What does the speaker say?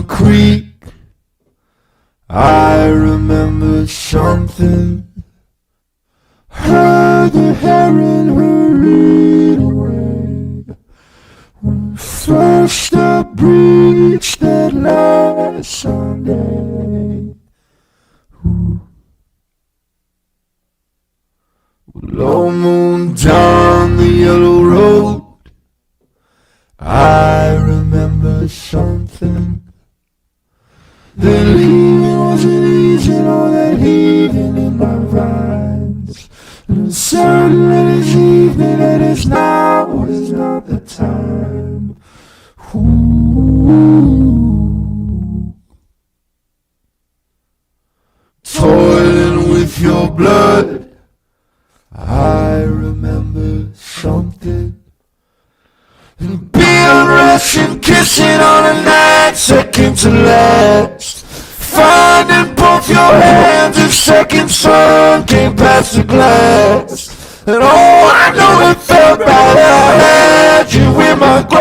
the creek. I remember something. Heard the heron hurried away. When first I breached that last Sunday. Low moon down the yellow road. I it's certain it's evening, it's now is not the time. Ooh. Toiling with your blood. I remember something. And being Russian kissing on a night second to last. Finding both your hands if second sun came past the glass. And oh, I know it felt bad. I had you in my grasp.